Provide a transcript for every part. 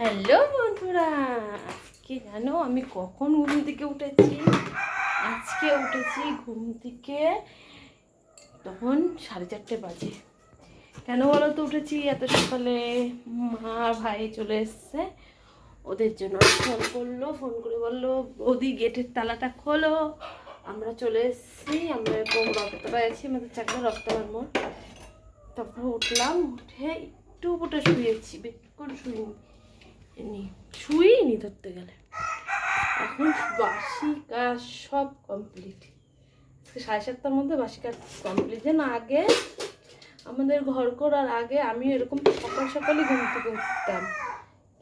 Hello বন্ধুরা, আজকে জানো আমি কখন ঘুম থেকে উঠেছি? আজকে উঠেছি ঘুম থেকে তখন সাড়ে চারটে বাজে। কেন বলো তো উঠেছি? এত সকালে মা ভাই চলে এসছে, ওদের জন্য ফোন করল, ফোন করে বলল ওদি গেটের তালাটা খোলো। আমরা চলে এসেছি, আমরা এরকম রক্তপায় আছি আমাদের চাকরি রক্তবার মোড় তারপর উঠলাম, উঠে একটু ওটা শুয়েছি, বেশিক্ষণ শুইনি। এমনি শুইনি ধরতে গেলে। এখন বাসি কাজ সব কমপ্লিট আজকে সাড়ে সাতটার মধ্যে বাসি কাজ কমপ্লিট যেন আগে আমাদের ঘর করার আগে আমি এরকম সকাল সকালই ঘুম থেকে উঠতাম।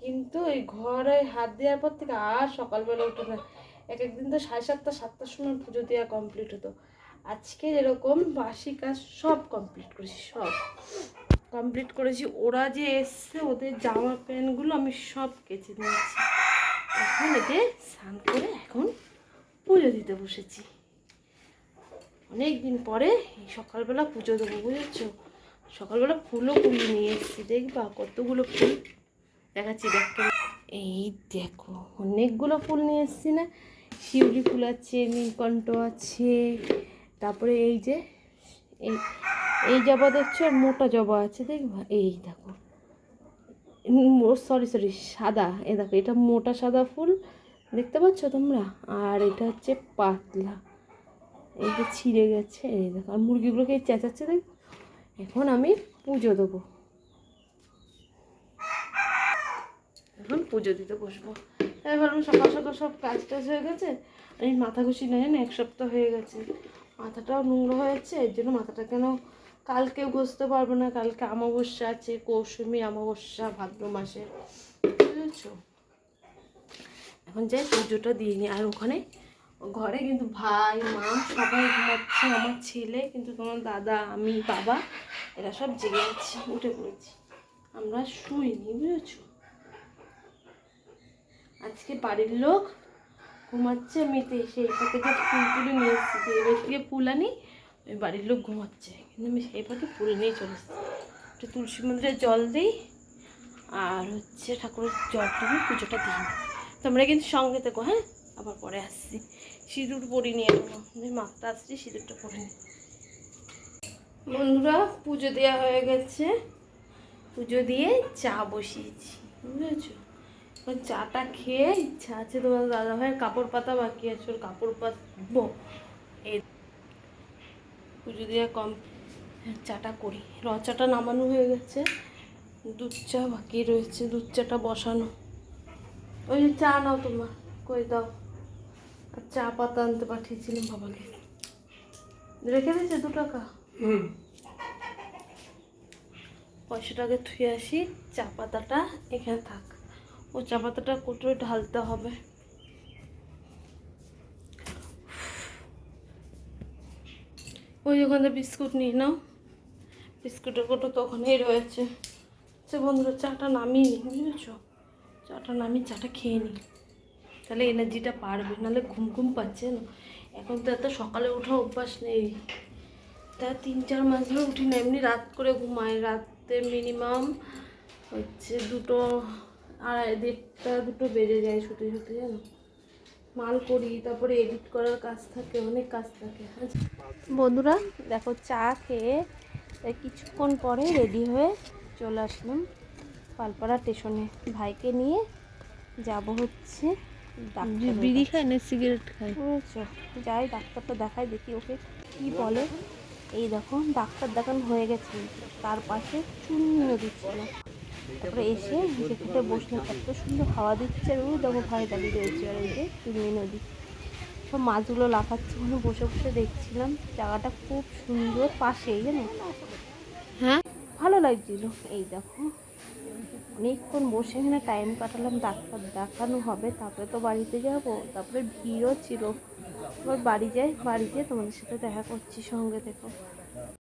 কিন্তু এই ঘরে হাত দেওয়ার পর থেকে আর সকালবেলা উঠে না। এক একদিন তো সাড়ে সাতটা, সাতটার সময় পুজো দেওয়া কমপ্লিট হতো। আজকে এরকম বাসি কাজ সব কমপ্লিট করেছি, সব। কমপ্লিট করেছি। ওরা যে এসছে, ওদের জামা প্যান্টগুলো আমি সব কেচে নিয়েছি। এখন এতে স্নান করে এখন পুজো দিতে বসেছি। অনেক দিন পরে এই সকালবেলা পুজো দেবো, বুঝেছ? সকালবেলা ফুলও কুড়িয়ে নিয়ে এসেছি। দেখবা কতগুলো ফুল দেখাচ্ছি দেখতে এই দেখো, অনেকগুলো ফুল নিয়ে এসেছি না? শিউলি ফুল আছে, নীলকণ্ঠ আছে, তারপরে এই যে, এই এই জবা দেখছ? আর মোটা জবা আছে, দেখবা? এই দেখো। সরি সরি সাদা। এ দেখো, এটা মোটা সাদা ফুল, দেখতে পাচ্ছ তোমরা? আর এটা হচ্ছে পাতলা। এই যে ছিঁড়ে গেছে, এই দেখো। আর মুরগিগুলোকে চেঁচাচ্ছে দেখো এখন আমি পুজো দেবো। এখন পুজো দিতে বসবো। তাই ভাবলাম সকাল সকাল সব কাজ টাজ হয়ে গেছে আমি মাথা ঘুষি না এক সপ্তাহ হয়ে গেছে। মাথাটাও নোংরা হয়েছে, এর জন্য মাথাটা কেন কালকেও ঘষতে পারব না, কালকে অমাবস্যা আছে কৌসুমী অমাবস্যা, ভাদ্র মাসে। বুঝেছ? এখন যাই, পুজোটা দিয়ে নিই আর ওখানে ঘরে কিন্তু ভাই, মা সবাই ঘুমাচ্ছে, আমার ছেলে, কিন্তু তোমার দাদা, আমি, বাবা, এরা সব জেগে যাচ্ছে উঠে পড়েছি। আমরা শুইনি, বুঝেছ? আজকে বাড়ির লোক ঘুমাচ্ছে, মেতে ফাঁকে যে ফুল তুলে নিয়ে এসেছি। এবার থেকে ফুল আনি ওই বাড়ির লোক ঘুমাচ্ছে। কিন্তু আমি সেই ফাঁকে ফুল নিয়ে চলে এসেছি। একটু তুলসী মন্দিরে জল দিই, আর হচ্ছে ঠাকুরের জল টুকু পুজোটা দিই। তোমরা কিন্তু সঙ্গে থেকো হ্যাঁ? আবার পরে আসছি। সিঁদুর পরিনি এখনও আমি মাত্রা আসছি, সিঁদুরটা পরে নিই। বন্ধুরা, পুজো দেওয়া হয়ে গেছে। পুজো দিয়ে চা বসিয়েছি, বুঝেছ? এখন চাটা খেয়ে ইচ্ছা আছে তোমার দাদা ভাইয়ের কাপড় পাতা বাকি আছে, ওর কাপড় পাতবো। পুজো দিয়ে কম চাটা করি। র চাটা নামানো হয়ে গেছে। দুধ চা বাকি রয়েছে। দুধ চাটা বসানো। ওই যে চা নাও তোমার কই দাও। আর চা পাতা আনতে পাঠিয়েছিলাম বাবাকে। রেখে দিয়েছে দু টাকা? পয়সাটাকে থুয়ে আসি চা পাতাটা এখানে থাক। ও চা পাতাটা কোটোয় ঢালতে হবে। ওই ওখানে বিস্কুট নিয়ে নাও। বিস্কুটের কোটো তো ওখানেই রয়েছে। সে বন্ধুরা, চাটা নামিয়ে নিই, বুঝেছ? চাটা নামিয়ে, চাটা খেয়ে নিই। তাহলে এনার্জিটা পারবে নাহলে ঘুম ঘুম পাচ্ছে না। এখন তো এত সকালে ওঠা অভ্যাস নেই। তা তিন চার মাস ধরে উঠি না, এমনি রাত করে ঘুমাই। রাতে মিনিমাম হচ্ছে দুটো আড়াই, দেড়টা, দুটো বেজে যায় শুতে শুতে, জানো? মাল করি তারপরে এডিট করার কাজ থাকে অনেক কাজ থাকে। বন্ধুরা দেখো চা খেয়ে কিছুক্ষণ পরে রেডি হয়ে চলে আসলাম পালপাড়া স্টেশনে ভাইকে নিয়ে যাব হচ্ছে বিড়ি খায় না সিগারেট খায়? বুঝেছ যাই ডাক্তারটা দেখাই দেখি ওকে কি বলে। এই দেখো ডাক্তার দেখানো হয়ে গেছে। তার পাশে চুন্ন দিচ্ছিল। তারপরে এসে বসলাম এত সুন্দর হাওয়া দিচ্ছে আর ওই দেখো ভাই দাঁড়িয়ে রয়েছে আর এই যে চুন্নি নদী। সব মাছগুলো লাফাচ্ছে ওখানে বসে বসে দেখছিলাম জায়গাটা খুব সুন্দর পাশেই জানো? হ্যাঁ? ভালো লাগছিল এই দেখো। অনেকক্ষণ বসে এখানে টাইম কাটালাম ডাক্তার দেখানো হবে তারপরে তো বাড়িতে যাব তারপরে ভিড়ও ছিল। এবার বাড়ি যাই বাড়ি যেয়ে তোমাদের সাথে দেখা করছি সঙ্গে দেখো